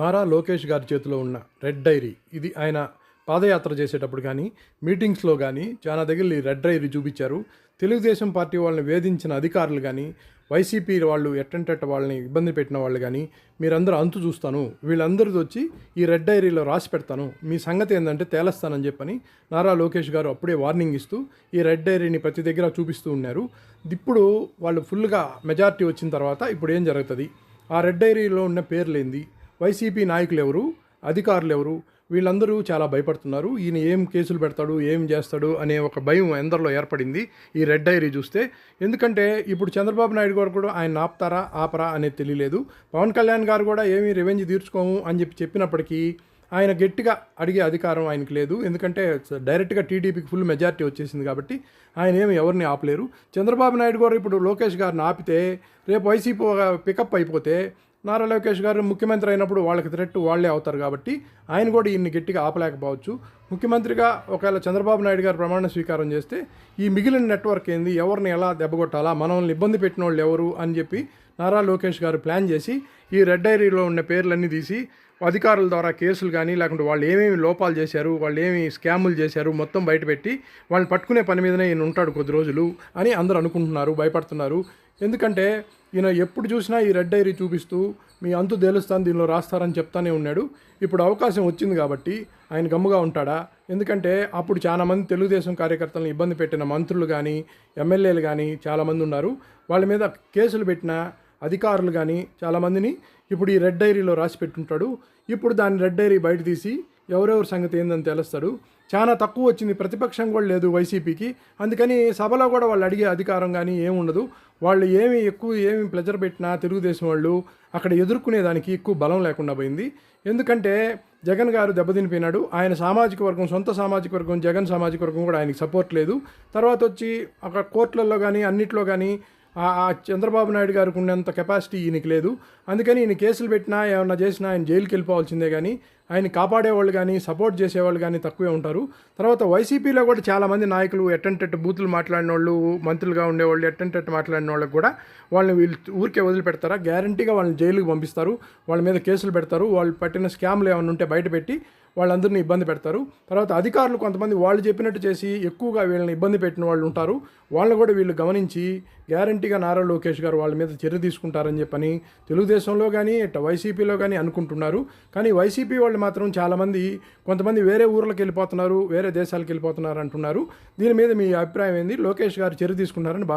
నారా లోకేష్ గారి చేతిలో ఉన్న రెడ్ డైరీ ఇది ఆయన పాదయాత్ర చేసేటప్పుడు కానీ మీటింగ్స్లో కానీ చాలా దగ్గర ఈ రెడ్ డైరీ చూపించారు. తెలుగుదేశం పార్టీ వాళ్ళని వేధించిన అధికారులు కానీ వైసీపీ వాళ్ళు ఎట్టంటట్ట వాళ్ళని ఇబ్బంది పెట్టిన వాళ్ళు కానీ మీరందరూ అంతు చూస్తాను. వీళ్ళందరిది వచ్చి ఈ రెడ్ డైరీలో రాసి పెడతాను. మీ సంగతి ఏంటంటే తేలస్తానని చెప్పని నారా లోకేష్ గారు అప్పుడే వార్నింగ్ ఇస్తూ ఈ రెడ్ డైరీని ప్రతి దగ్గర చూపిస్తూ ఉన్నారు. ఇప్పుడు వాళ్ళు ఫుల్గా మెజారిటీ వచ్చిన తర్వాత ఇప్పుడు ఏం జరుగుతుంది? ఆ రెడ్ డైరీలో ఉన్న పేర్లేంది వైసీపీ నాయకులు ఎవరు అధికారులు ఎవరు వీళ్ళందరూ చాలా భయపడుతున్నారు. ఈయన ఏం కేసులు పెడతాడు? ఏం చేస్తాడు? అనే ఒక భయం ఎందరిలో ఏర్పడింది ఈ రెడ్ డైరీ చూస్తే. ఎందుకంటే ఇప్పుడు చంద్రబాబు నాయుడు గారు కూడా ఆయన ఆపుతారా? ఆపరా అనేది తెలియలేదు. పవన్ కళ్యాణ్ గారు కూడా ఏమీ రివెంజ్ తీర్చుకోము అని చెప్పి చెప్పినప్పటికీ ఆయన గట్టిగా అడిగే అధికారం ఆయనకు లేదు. ఎందుకంటే డైరెక్ట్గా టీడీపీకి ఫుల్ మెజారిటీ వచ్చేసింది కాబట్టి ఆయన ఏమి ఎవరిని ఆపలేరు. చంద్రబాబు నాయుడు గారు ఇప్పుడు లోకేష్ గారిని ఆపితే రేపు వైసీపీ పికప్ అయిపోతే నారా లోకేష్ గారు ముఖ్యమంత్రి అయినప్పుడు వాళ్ళకి థ్రెట్ వాళ్ళే అవుతారు కాబట్టి ఆయన కూడా ఈయన్ని గట్టిగా ఆపలేకపోవచ్చు. ముఖ్యమంత్రిగా ఒకవేళ చంద్రబాబు నాయుడు గారు ప్రమాణ స్వీకారం చేస్తే ఈ మిగిలిన నెట్వర్క్ ఏంది? ఎవరిని ఎలా దెబ్బగొట్టాలా మనల్ని ఇబ్బంది పెట్టిన వాళ్ళు ఎవరు? అని చెప్పి నారా లోకేష్ గారు ప్లాన్ చేసి ఈ రెడ్ డైరీలో ఉన్న పేర్లన్నీ తీసి అధికారుల ద్వారా కేసులు కానీ లేకుంటే వాళ్ళు ఏమేమి లోపాలు చేశారు వాళ్ళు ఏమి స్కాములు చేశారు మొత్తం బయటపెట్టి వాళ్ళని పట్టుకునే పని మీదనే ఈయన ఉంటాడు కొద్ది రోజులు అని అందరూ అనుకుంటున్నారు భయపడుతున్నారు. ఎందుకంటే ఈయన ఎప్పుడు చూసినా ఈ రెడ్ డైరీ చూపిస్తూ మీ అంతు తేలుస్తాను దీనిలో రాస్తారని చెప్తానే ఉన్నాడు. ఇప్పుడు అవకాశం వచ్చింది కాబట్టి ఆయన గమ్ముగా ఉంటాడా? ఎందుకంటే అప్పుడు చాలామంది తెలుగుదేశం కార్యకర్తలను ఇబ్బంది పెట్టిన మంత్రులు కానీ ఎమ్మెల్యేలు కానీ చాలామంది ఉన్నారు. వాళ్ళ మీద కేసులు పెట్టిన అధికారులు కానీ చాలామందిని ఇప్పుడు ఈ రెడ్ డైరీలో రాసి పెట్టుంటాడు. ఇప్పుడు దాని రెడ్ డైరీ బయట తీసి ఎవరెవరి సంగతి ఏందని తెలుస్తాడు. చాలా తక్కువ వచ్చింది. ప్రతిపక్షం కూడా లేదు వైసీపీకి. అందుకని సభలో కూడా వాళ్ళు అడిగే అధికారం కానీ ఏముండదు వాళ్ళు ఏమి ఎక్కువ ఏమి ప్లెజర్ పెట్టినా తెలుగుదేశం వాళ్ళు అక్కడ ఎదుర్కొనేదానికి ఎక్కువ బలం లేకుండా పోయింది. ఎందుకంటే జగన్ గారు దెబ్బతినిపోయినాడు. ఆయన సామాజిక వర్గం సొంత సామాజిక వర్గం జగన్ సామాజిక వర్గం కూడా ఆయనకి సపోర్ట్ లేదు. తర్వాత వచ్చి అక్కడ కోర్టులలో కానీ అన్నిట్లో కానీ ఆ ఆ చంద్రబాబు నాయుడు గారికి ఉన్నంత కెపాసిటీ ఈయనకి లేదు. అందుకని ఈయన కేసులు పెట్టినా ఏమన్నా చేసినా ఆయన జైలుకి వెళ్ళిపోవాల్సిందే కానీ ఆయన కాపాడేవాళ్ళు కానీ సపోర్ట్ చేసేవాళ్ళు కానీ తక్కువే ఉంటారు. తర్వాత వైసీపీలో కూడా చాలామంది నాయకులు ఎట్టంటట్టు బూతులు మాట్లాడిన వాళ్ళు మంత్రులుగా ఉండేవాళ్ళు ఎట్టంటట్టు మాట్లాడిన వాళ్ళకి కూడా వాళ్ళని వీళ్ళు ఊరికే వదిలిపెడతారా? గ్యారంటీగా వాళ్ళని జైలుకి పంపిస్తారు. వాళ్ళ మీద కేసులు పెడతారు. వాళ్ళు పట్టిన స్కామ్లు ఏమైనా ఉంటే బయటపెట్టి వాళ్ళందరినీ ఇబ్బంది పెడతారు. తర్వాత అధికారులు కొంతమంది వాళ్ళు చెప్పినట్టు చేసి ఎక్కువగా వీళ్ళని ఇబ్బంది పెట్టిన వాళ్ళు ఉంటారు. వాళ్ళని కూడా వీళ్ళు గమనించి గ్యారంటీగా నారా లోకేష్ గారు వాళ్ళ మీద చర్య తీసుకుంటారని చెప్పని తెలుగుదేశంలో కానీ ఇట్ట వైసీపీలో కానీ అనుకుంటున్నారు. కానీ వైసీపీ వాళ్ళు మాత్రం చాలామంది కొంతమంది వేరే ఊర్లకు వెళ్ళిపోతున్నారు వేరే దేశాలకు వెళ్ళిపోతున్నారు అంటున్నారు. దీని మీద మీ అభిప్రాయం ఏంది? లోకేష్ గారు చర్య తీసుకున్నారని భావి